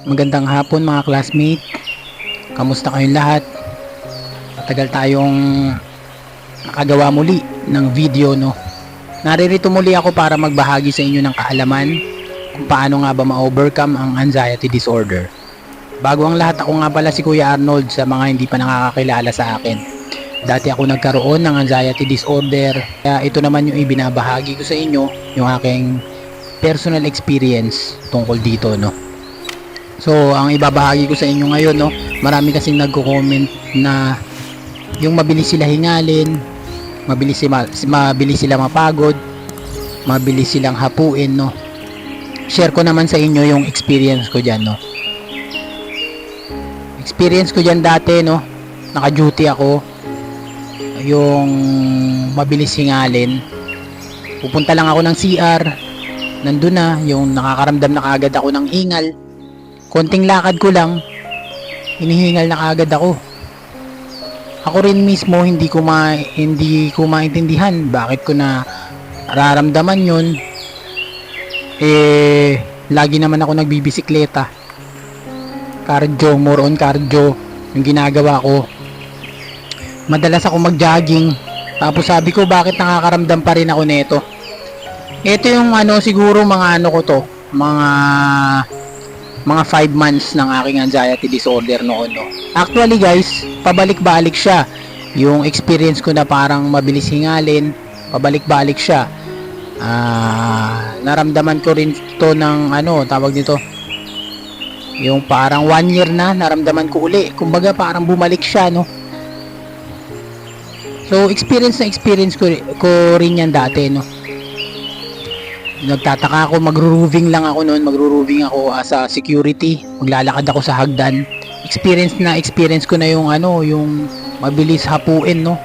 Magandang hapon mga classmate. Kamusta kayong lahat? Matagal tayong nakagawa muli ng video no. Naririto muli ako para magbahagi sa inyo ng kaalaman kung paano nga ba ma-overcome ang anxiety disorder. Bago ang lahat ako nga pala si Kuya Arnold sa mga hindi pa nakakakilala sa akin. Dati ako nagkaroon ng anxiety disorder. Kaya ito naman yung ibinabahagi ko sa inyo, yung aking personal experience tungkol dito no. So, ang ibabahagi ko sa inyo ngayon, no, marami kasing nagko-comment na yung mabilis sila hingalin, mabilis sila, mabilis sila mapagod, mabilis silang hapuin, no. Share ko naman sa inyo yung experience ko diyan, no. Experience ko diyan dati, no. Naka-duty ako. Yung mabilis hingalin. Pupunta lang ako ng CR. Nandun na, yung nakakaramdam na kaagad ako ng ingal konting lakad ko lang. Hinihingal na kaagad ako. Ako rin mismo hindi ko ma hindi ko maintindihan bakit ko na nararamdaman yun. Eh lagi naman ako nagbibisikleta. Cardio more on cardio yung ginagawa ko. Madalas ako mag-jogging. Tapos sabi ko bakit nakakaramdam pa rin ako nito ito yung ano siguro mga ano ko to mga mga 5 months ng aking anxiety disorder noon no. Actually guys, pabalik-balik siya. Yung experience ko na parang mabilis hingalin, pabalik-balik siya. Ah, naramdaman ko rin to ng ano, tawag nito. Yung parang one year na naramdaman ko uli. Kumbaga parang bumalik siya no. So experience na experience ko, ko rin yan dati no nagtataka ako magro-roving lang ako noon magro-roving ako as a security. Maglalakad ako sa hagdan. Experience na experience ko na yung ano yung mabilis hapuin no?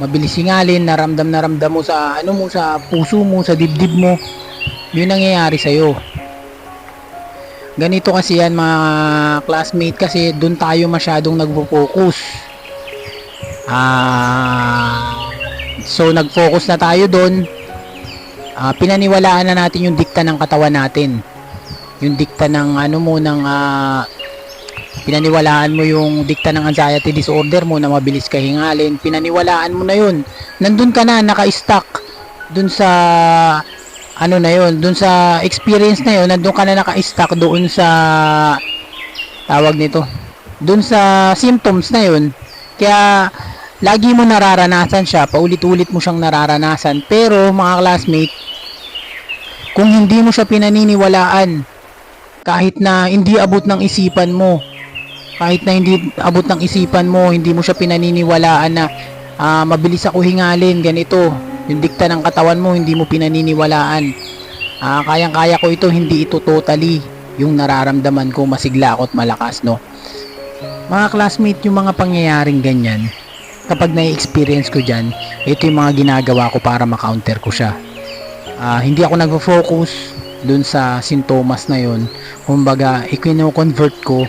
Mabilis singalin naramdam naramdam mo sa ano mo sa puso mo sa dibdib mo. Yun nangyayari sa iyo ganito kasi yan mga classmate kasi doon tayo masyadong nagfo-focus ah so nag-focus na tayo doon uh, pinaniwalaan na natin yung dikta ng katawan natin. Yung dikta ng ano mo ng uh, pinaniwalaan mo yung dikta ng anxiety disorder mo na mabilis ka hingalin. Pinaniwalaan mo na yun. Nandun ka na naka-stuck dun sa ano na yun dun sa experience na yun nandun ka na naka-stuck doon sa tawag nito dun sa symptoms na yun. Kaya lagi mo nararanasan siya paulit-ulit mo siyang nararanasan. Pero mga classmate kung hindi mo siya pinaniniwalaan kahit na hindi abot ng isipan mo kahit na hindi abot ng isipan mo hindi mo siya pinaniniwalaan na uh, mabilis ako hingalin ganito yung dikta ng katawan mo hindi mo pinaniniwalaan. Uh, kayang kaya ko ito hindi ito totally yung nararamdaman ko masigla ako at malakas no? Mga classmate yung mga pangyayaring ganyan kapag na-experience ko dyan ito yung mga ginagawa ko para ma-counter ko siya uh, hindi ako nagfo-focus dun sa sintomas na yon kumbaga ikino-convert ko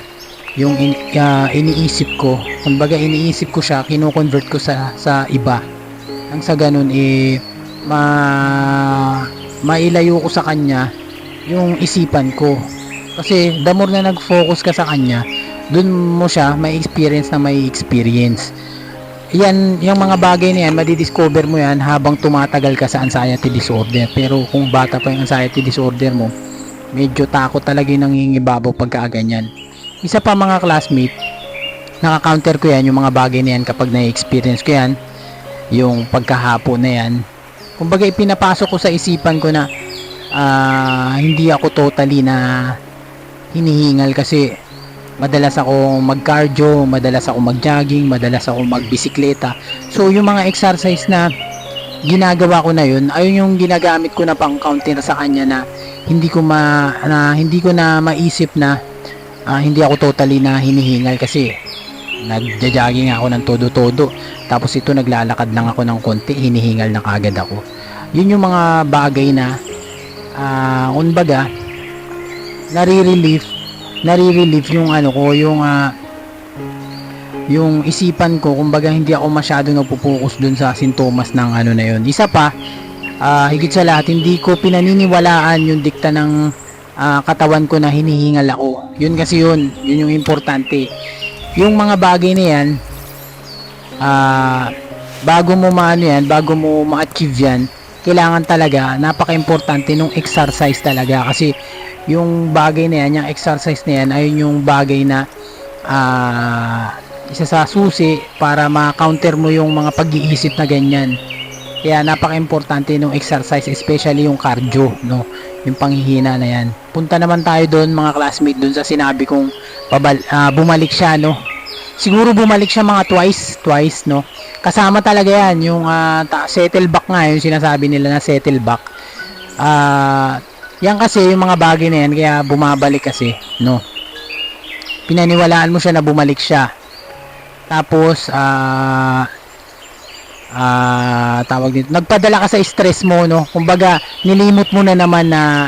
yung in, uh, iniisip ko. Kumbaga iniisip ko siya kino-convert ko sa sa iba. Nang sa ganun eh ma mailayo ko sa kanya yung isipan ko. Kasi the more na nag-focus ka sa kanya dun mo siya may experience na may experience yan, yung mga bagay na yan, madidiscover mo yan habang tumatagal ka sa anxiety disorder. Pero kung bata pa yung anxiety disorder mo, medyo takot talaga yung nangingibabaw pagka ganyan. Isa pa mga classmate, naka-counter ko yan, yung mga bagay na yan kapag na-experience ko yan, yung pagkahapo na yan. Kumbaga ipinapasok ko sa isipan ko na uh, hindi ako totally na hinihingal kasi madalas ako mag-cardio, madalas ako mag-jogging, madalas ako mag-bisikleta. So, yung mga exercise na ginagawa ko na yun, ayun yung ginagamit ko na pang counter sa kanya na hindi ko ma na, hindi ko na maisip na uh, hindi ako totally na hinihingal kasi nagja-jogging ako ng todo-todo. Tapos ito naglalakad lang ako ng konti, hinihingal na kagad ako. Yun yung mga bagay na uh, unbaga nare-relief nare-relieve yung ano ko, yung uh, yung isipan ko, kumbaga hindi ako masyado nagpo-focus dun sa sintomas ng ano na yun. Isa pa, uh, higit sa lahat, hindi ko pinaniniwalaan yung dikta ng uh, katawan ko na hinihingal ako. Yun kasi yun, yun yung importante. Yung mga bagay na yan, ah, bago mo maano yan, bago mo ma-achieve yan, kailangan talaga, napaka-importante nung exercise talaga. Kasi, yung bagay na yan, yung exercise na yan, ayun yung bagay na, ah, isa sa susi para ma-counter mo yung mga pag-iisip na ganyan. Kaya napaka-importante nung exercise, especially yung cardio, no? Yung panghihina na yan. Punta naman tayo doon, mga classmate, doon sa sinabi kong pabal, ah, bumalik siya, no? Siguro bumalik siya mga twice, twice, no? Kasama talaga yan, yung ta- settle back nga, yung sinasabi nila na settle back. Ah, yan kasi yung mga bagay na yan, kaya bumabalik kasi, no? Pinaniwalaan mo siya na bumalik siya. Tapos, ah, ah tawag dito nagpadala ka sa stress mo no kumbaga nilimot mo na naman na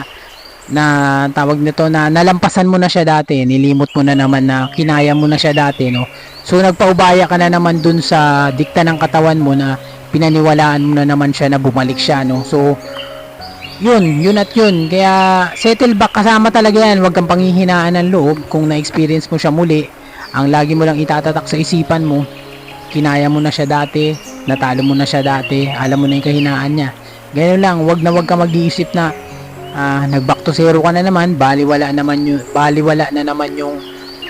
na tawag nito na nalampasan mo na siya dati nilimot mo na naman na kinaya mo na siya dati no so nagpaubaya ka na naman dun sa dikta ng katawan mo na pinaniwalaan mo na naman siya na bumalik siya no so yun, yun at yun. Kaya settle back kasama talaga yan. Huwag kang panghihinaan ng loob kung na-experience mo siya muli. Ang lagi mo lang itatatak sa isipan mo, kinaya mo na siya dati, natalo mo na siya dati, alam mo na yung kahinaan niya. Ganyan lang, wag na wag ka mag-iisip na ah, nag back to zero ka na naman, baliwala naman yung baliwala na naman yung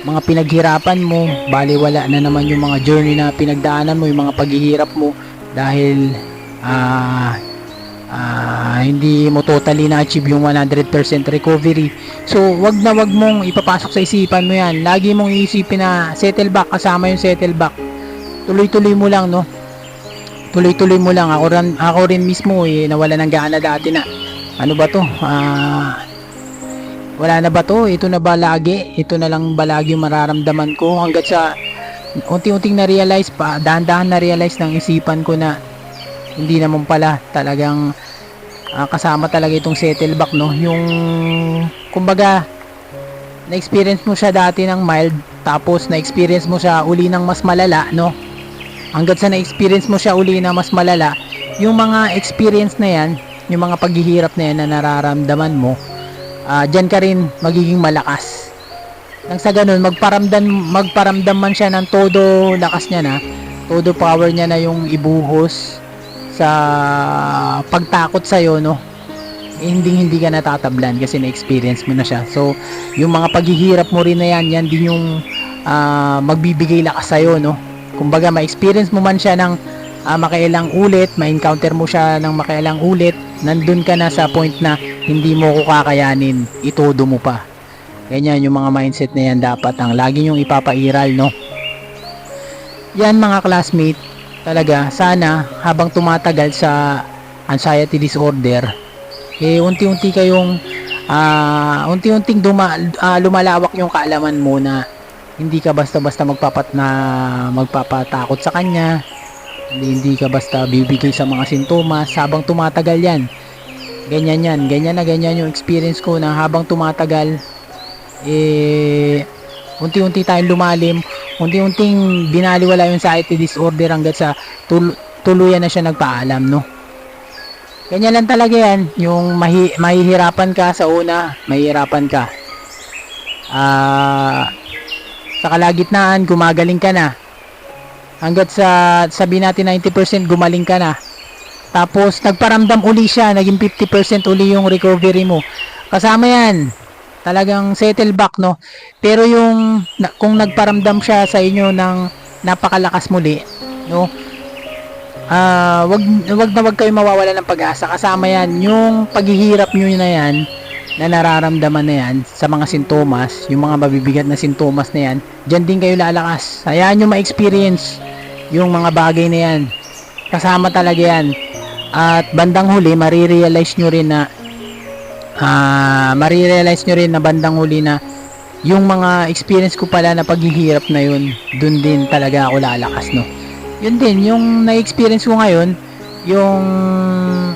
mga pinaghirapan mo, baliwala na naman yung mga journey na pinagdaanan mo, yung mga paghihirap mo dahil ah ah, hindi mo totally na-achieve yung 100% recovery. So, wag na wag mong ipapasok sa isipan mo yan. Lagi mong iisipin na settle back, kasama yung settle back. Tuloy-tuloy mo lang, no? Tuloy-tuloy mo lang. Ako rin, ako rin mismo, eh, nawala ng gana dati na. Ano ba to? Ah, wala na ba to? Ito na ba lagi? Ito na lang ba lagi yung mararamdaman ko hanggat sa unti-unting na-realize pa, dahan-dahan na-realize ng isipan ko na hindi naman pala talagang ah, kasama talaga itong settle back no yung kumbaga na-experience mo siya dati ng mild tapos na-experience mo siya uli ng mas malala no hanggat sa na-experience mo siya uli na mas malala yung mga experience na yan yung mga paghihirap na yan na nararamdaman mo ah dyan ka rin magiging malakas. Nang sa ganun magparamdam magparamdam man siya ng todo lakas niya na todo power niya na yung ibuhos sa pagtakot sa iyo no? Hindi hindi ka natatablan kasi na-experience mo na siya. So yung mga paghihirap mo rin na yan yan din yung ah, magbibigay lakas sa iyo no? Kumbaga ma-experience mo man siya ng ah, makailang ulit ma-encounter mo siya ng makailang ulit nandun ka na sa point na hindi mo ko kakayanin itodo mo pa. Ganyan yung mga mindset na yan dapat ang lagi yung ipapairal no? Yan mga classmate talaga sana habang tumatagal sa anxiety disorder eh unti-unti kayong ah unti-unting duma, ah, lumalawak yung kaalaman mo na hindi ka basta-basta magpapat na magpapatakot sa kanya hindi, ka basta bibigay sa mga sintomas habang tumatagal yan ganyan yan ganyan na ganyan yung experience ko na habang tumatagal eh unti-unti tayong lumalim unti-unting binaliwala yung anxiety disorder hanggat sa tul- tuluyan na siya nagpaalam, no? Ganyan lang talaga yan, yung mahi- mahihirapan ka sa una, mahihirapan ka. Ah, sa kalagitnaan, gumagaling ka na. Hanggat sa, sabi natin 90% gumaling ka na. Tapos, nagparamdam uli siya, naging 50% uli yung recovery mo. Kasama yan, talagang settle back no? Pero yung na, kung nagparamdam siya sa inyo ng napakalakas muli no? Ah wag wag na wag kayo mawawala ng pag-asa. Kasama yan. Yung paghihirap nyo na yan na nararamdaman na yan sa mga sintomas yung mga mabibigat na sintomas na yan dyan din kayo lalakas. Hayaan nyo ma-experience yung mga bagay na yan. Kasama talaga yan. At bandang huli marirealize nyo rin na ah marirealize nyo rin na bandang huli na yung mga experience ko pala na paghihirap na yun, dun din talaga ako lalakas, no? Yun din, yung na-experience ko ngayon, yung,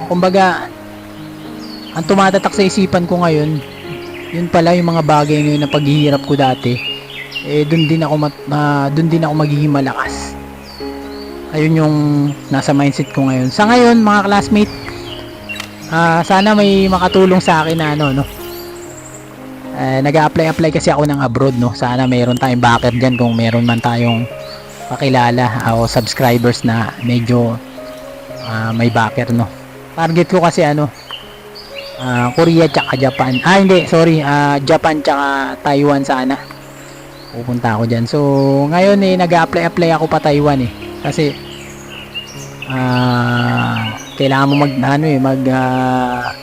kumbaga, ang tumatatak sa isipan ko ngayon, yun pala yung mga bagay ngayon na paghihirap ko dati, eh, dun din ako, mat, ma- dun din ako magiging malakas. Ayun yung nasa mindset ko ngayon. Sa ngayon, mga classmate, Ah, sana may makatulong sa akin na ano, no. Eh, nag-apply-apply kasi ako ng abroad, no? Sana mayroon tayong backer dyan kung meron man tayong kakilala o subscribers na medyo ah, may backer, no? Target ko kasi ano, ah, Korea tsaka Japan. Ah, hindi, sorry, ah, Japan tsaka Taiwan sana. Pupunta ako dyan. So, ngayon eh, nag-apply-apply ako pa Taiwan eh. Kasi, ah, kailangan mo mag, ano eh, mag, ah,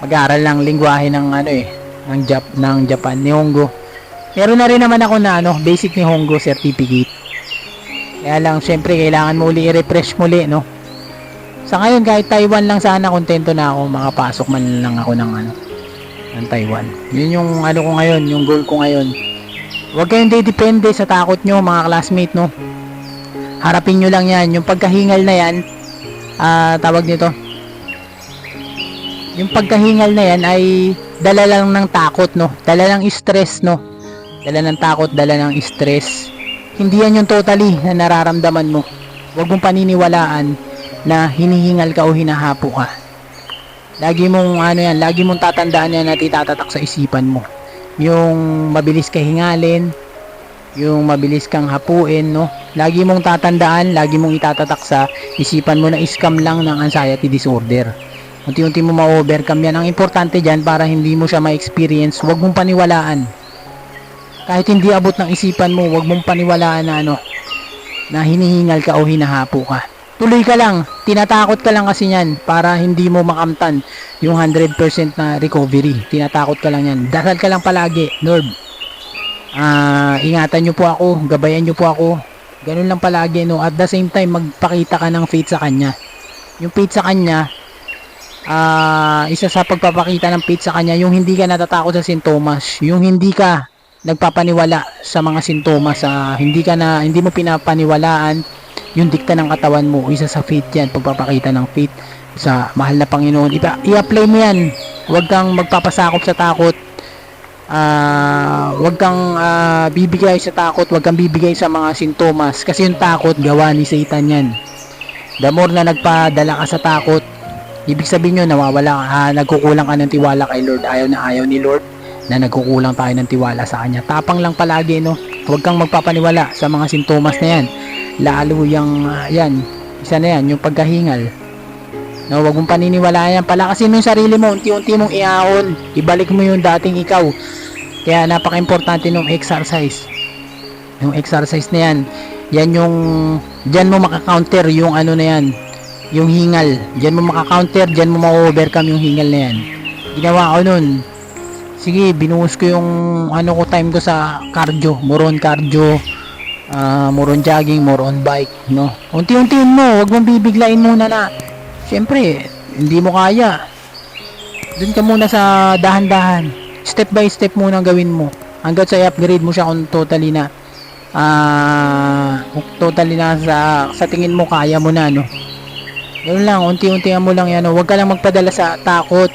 mag-aral ng lingwahe ng ano eh, ng Jap ng Japan ni Hongo. Meron na rin naman ako na ano, basic ni Hongo certificate. Kaya lang syempre kailangan mo uli i-refresh muli, no. Sa ngayon kahit Taiwan lang sana kontento na ako, makapasok man lang ako ng ano ng Taiwan. Yun yung ano ko ngayon, yung goal ko ngayon. Huwag kayong depende sa takot nyo mga classmate, no. Harapin nyo lang yan. Yung pagkahingal na yan, ah tawag nito, yung pagkahingal na yan ay dala lang ng takot, no? Dala ng stress, no? Dala ng takot, dala ng stress. Hindi yan yung totally na nararamdaman mo. Huwag mong paniniwalaan na hinihingal ka o hinahapo ka. Lagi mong ano yan, lagi mong tatandaan yan at itatatak sa isipan mo. Yung mabilis ka hingalin, yung mabilis kang hapuin, no? Lagi mong tatandaan, lagi mong itatatak sa isipan mo na scam lang ng anxiety disorder. Unti-unti mo ma-overcome yan. Ang importante dyan para hindi mo siya ma-experience, huwag mong paniwalaan. Kahit hindi abot ng isipan mo, huwag mong paniwalaan na ano, na hinihingal ka o hinahapo ka. Tuloy ka lang, tinatakot ka lang kasi yan para hindi mo makamtan yung 100% na recovery. Tinatakot ka lang yan. Dasal ka lang palagi, Norb. Ah, ingatan nyo po ako, gabayan nyo po ako. Ganun lang palagi, no. At the same time, magpakita ka ng faith sa kanya. Yung faith sa kanya, ah isa sa pagpapakita ng faith sa kanya yung hindi ka natatakot sa sintomas yung hindi ka nagpapaniwala sa mga sintomas sa hindi ka na hindi mo pinapaniwalaan yung dikta ng katawan mo. Isa sa faith yan pagpapakita ng faith sa mahal na Panginoon. Ipa, i-apply mo yan. Huwag kang magpapasakop sa takot. Ah huwag kang ah, bibigay sa takot. Huwag kang bibigay sa mga sintomas. Kasi yung takot gawa ni Satan yan. The more na nagpadala ka sa takot Ibig sabihin nyo, nawawala, ah, nagkukulang ka ng tiwala kay Lord. Ayaw na ayaw ni Lord na nagkukulang tayo ng tiwala sa Kanya. Tapang lang palagi, no? Huwag kang magpapaniwala sa mga sintomas na yan. Lalo yung, ah, yan, isa na yan, yung pagkahingal. No, huwag mong paniniwalaan yan. Palakasin mo yung sarili mo, unti-unti mong iahon. Ibalik mo yung dating ikaw. Kaya napaka-importante ng exercise. Yung exercise na yan, yan yung, dyan mo makakounter yung ano na yan, yung hingal. Diyan mo maka-counter, diyan mo ma-overcome yung hingal na yan. Ginawa ko nun. Sige, binuhos ko yung ano ko time ko sa cardio, more cardio, ah more jogging, more bike, no. Unti-untiin mo, wag mong bibiglain muna na. Syempre, hindi mo kaya. Doon ka muna sa dahan-dahan. Step by step muna gawin mo. Hanggat sa i-upgrade mo siya kung totally na ah kung totally na sa sa tingin mo kaya mo na no Ganun lang, unti-untihan mo lang yan. oh. Huwag ka lang magpadala sa takot.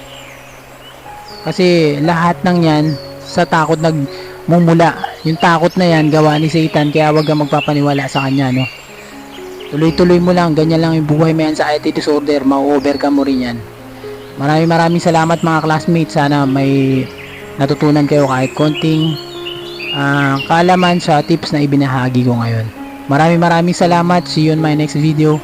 Kasi lahat ng yan, sa takot nagmumula. Yung takot na yan, gawa ni Satan. Kaya huwag kang magpapaniwala sa kanya, no? Tuloy-tuloy mo lang. Ganyan lang yung buhay mo yan sa IT disorder. Ma-overcome mo rin yan. Maraming maraming salamat mga classmates. Sana may natutunan kayo kahit konting ah, kaalaman sa tips na ibinahagi ko ngayon. Maraming maraming salamat. See you in my next video.